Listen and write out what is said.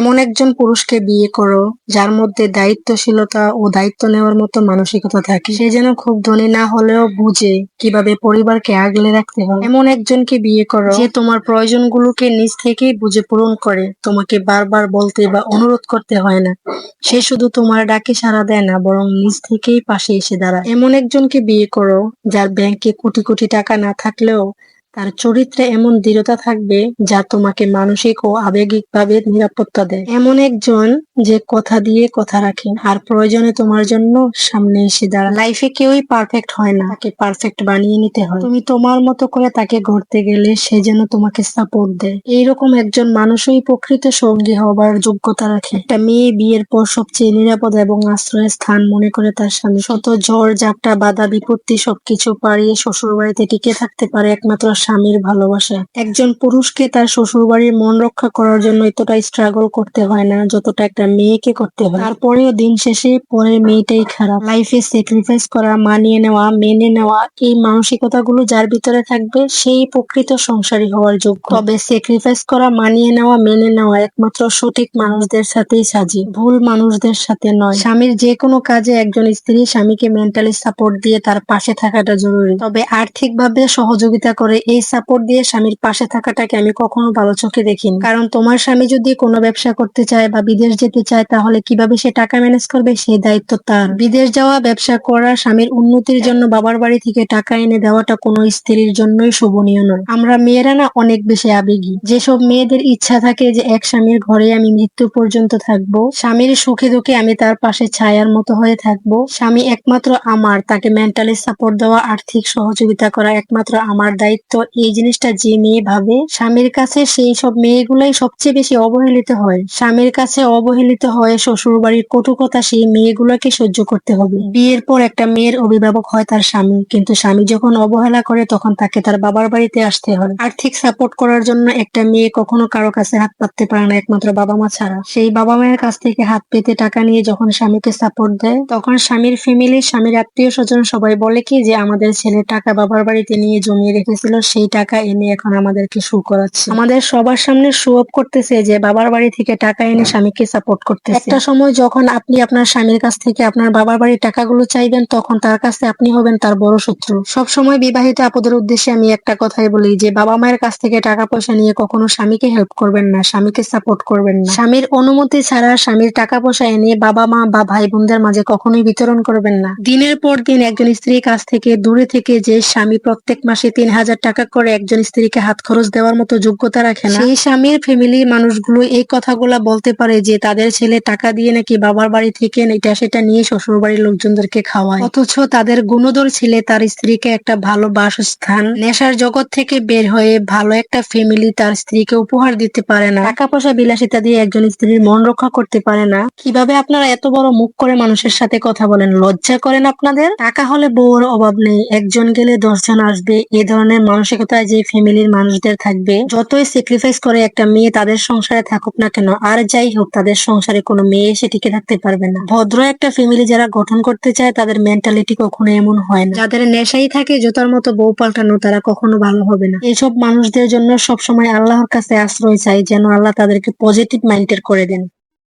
এমন একজন পুরুষকে বিয়ে করো, যার মধ্যে দায়িত্বশীলতা ও দায়িত্ব নেওয়ার মতো মানসিকতা থাকে। সে যেন খুব ধনী না হলেও বুঝে কীভাবে পরিবারকে আগলে রাখতে হয়। এমন একজনকে বিয়ে করো, যে তোমার প্রয়োজনগুলোকে নিজ থেকেই বুঝে পূরণ করে, তোমাকে বারবার বলতে বা অনুরোধ করতে হয় না। সে শুধু তোমার ডাকে সাড়া দেয় না, বরং নিজ থেকেই পাশে এসে দাঁড়ায়। এমন একজনকে বিয়ে করো, যার ব্যাংকে কোটি কোটি টাকা না থাকলেও তার চরিত্রে এমন দৃঢ়তা থাকবে যা তোমাকে মানসিক ও আবেগিকভাবে নিরাপত্তা দেয়। এমন একজন যে কথা দিয়ে কথা রাখে আর প্রয়োজনে তোমার জন্য সামনে এসে দাঁড়ায়। লাইফে কেউই পারফেক্ট হয় না। তাকে পারফেক্ট বানিয়ে নিতে হয়। তুমি তোমার মতো করে তাকে গড়তে গেলে সে যেন তোমাকে সাপোর্ট দেয়। এইরকম একজন মানুষই প্রকৃত সঙ্গী হবার যোগ্যতা রাখে। একটা মেয়ে বিয়ের পর সবচেয়ে নিরাপদ এবং আশ্রয়ের স্থান মনে করে তার স্বামী। শত ঝড়, ঝাপটা, বাধা, বিপত্তি সবকিছু পাড়িয়ে শ্বশুর বাড়িতে টিকে থাকতে পারে একমাত্র স্বামীর ভালোবাসা। একজন পুরুষকে তার শ্বশুর বাড়ির মন রক্ষা করার জন্য এতটা স্ট্রাগল করতে হয় না, যতটা একটা মেয়েকে করতে হয়। তারপরেও দিন শেষে পরের মেয়েটাই খারাপ। লাইফে স্যাক্রিফাইস করা, মানিয়ে নেওয়া, মেনে নেওয়া, এই মানসিকতাগুলো যার ভিতরে থাকবে, সেই প্রকৃত সংসারী হওয়ার যোগ্য। তবে স্যাক্রিফাইস করা, মানিয়ে নেওয়া, মেনে নেওয়া একমাত্র সঠিক মানুষদের সাথেই সাজি। ভুল মানুষদের সাথে নয়। স্বামীর যে কোনো কাজে একজন স্ত্রী স্বামীকে মেন্টালি সাপোর্ট দিয়ে তার পাশে থাকাটা জরুরি। তবে আর্থিকভাবে সহযোগিতা করে এই সাপোর্ট দিয়ে স্বামীর পাশে থাকাটাকে আমি কখনো ভালো চোখে দেখিনি। কারণ তোমার স্বামী যদি কোনো ব্যবসা করতে চায় বা বিদেশ যেতে চায়, তাহলে কীভাবে সে টাকা ম্যানেজ করবে সেই দায়িত্ব তার। বিদেশ যাওয়া, ব্যবসা করা, স্বামীর উন্নতির জন্য বাবার বাড়ি থেকে টাকা এনে দেওয়াটা কোনো স্ত্রীর জন্যই শোভনীয় নয়। আমরা মেয়েরা না অনেক বেশি আবেগী। যেসব মেয়েদের ইচ্ছা থাকে যে এক স্বামীর ঘরে আমি মৃত্যু পর্যন্ত থাকব, স্বামীর সুখে দুঃখে আমি তার পাশে ছায়ার মতো হয়ে থাকব, স্বামী একমাত্র আমার, তাকে মেন্টালি সাপোর্ট দেওয়া, আর্থিক সহযোগিতা করা একমাত্র আমার দায়িত্ব এই জিনিসটা যে মেয়ে ভাবে, স্বামীর কাছে সেই সব মেয়েগুলাই সবচেয়ে বেশি অবহেলিত হয়। স্বামীর কাছে অবহেলিত হয়ে শ্বশুর বাড়ির কটুকতা সেই মেয়েগুলোকে সহ্য করতে হবে। বিয়ের পর একটা মেয়ের অভিভাবক হয় তার স্বামী। কিন্তু স্বামী যখন অবহেলা করে, তখন তাকে তার বাবার বাড়িতে আসতে হয়। আর্থিক সাপোর্ট করার জন্য একটা মেয়ে কখনো কারও কাছে হাত পাততে পারে না, একমাত্র বাবা মা ছাড়া। সেই বাবা মায়ের কাছ থেকে হাত পেতে টাকা নিয়ে যখন স্বামীকে সাপোর্ট দেয়, তখন স্বামীর ফ্যামিলি স্বামীর আত্মীয় স্বজন সবাই বলে কি যে, আমাদের ছেলে টাকা বাবার বাড়িতে নিয়ে জমিয়ে রেখেছিল সেই টাকা এনে এখন আমাদেরকে শো করাচ্ছে। আমাদের সবার সামনে শো অফ করতেছে যে বাবার বাড়ি থেকে টাকা এনে স্বামীকে সাপোর্ট করতেছে। একটা সময় যখন আপনি আপনার স্বামীর কাছ থেকে আপনার বাবার বাড়ির টাকাগুলো চাইবেন তখন তার কাছে আপনি হবেন তার বড় শত্রু। সব সময় বিবাহিত আপদের উদ্দেশ্যে আমি একটা কথাই বলি যে বাবা মায়ের কাছ থেকে টাকা পয়সা নিয়ে কখনো স্বামীকে হেল্প করবেন না স্বামীকে সাপোর্ট করবেন না। স্বামীর অনুমতি ছাড়া স্বামীর টাকা পয়সা এনে বাবা মা বা ভাই বোনদের মাঝে কখনোই বিতরণ করবেন না। দিনের পর দিন একজন স্ত্রীর কাছ থেকে দূরে থেকে যে স্বামী প্রত্যেক মাসে তিন হাজার টাকা করে একজন স্ত্রীকে হাত খরচ দেওয়ার মতো যোগ্যতা রাখে না। সেই স্বামীর ফ্যামিলির মানুষগুলো এই কথাগুলা বলতে পারে যে, তাদের ছেলে টাকা দিয়ে নাকি বাবার বাড়ি থেকে এটা সেটা নিয়ে শ্বশুর বাড়ির লোকজনদেরকে খাওয়ায়। অথচ তাদের গুণধর ছেলে তার স্ত্রীকে একটা ভালো বাসস্থান, নেশার জগৎ থেকে বের হয়ে ভালো একটা ফ্যামিলি তার স্ত্রীকে উপহার দিতে পারে না। টাকা পয়সা বিলাসিতা দিয়ে একজন স্ত্রীর মন রক্ষা করতে পারে না। কীভাবে আপনারা এত বড় মুখ করে মানুষের সাথে কথা বলেন? লজ্জা করেন আপনাদের? টাকা হলে বউর অভাব নেই। একজন গেলে দশজন আসবে। এ ধরনের মানসিকতায় যে ফ্যামিলির মানুষদের থাকবে, যতই স্যাক্রিফাইস করে একটা মেয়ে তাদের সংসারে থাকুক না কেন, আর যাই হোক, তাদের সংসারে কোনো মেয়ে এসে টিকে থাকতে পারবে না। ভদ্র একটা ফ্যামিলি যারা গঠন করতে চায়, তাদের মেন্টালিটি কখনো এমন হয় না। যাদের নেশাই থাকে, জোতার মতো বউ পাল্টানো তারা কখনো ভালো হবে না। এইসব মানুষদের জন্য সবসময় আল্লাহর কাছে আশ্রয় চাই, যেন আল্লাহ তাদেরকে পজিটিভ মাইন্ডের করে দেন।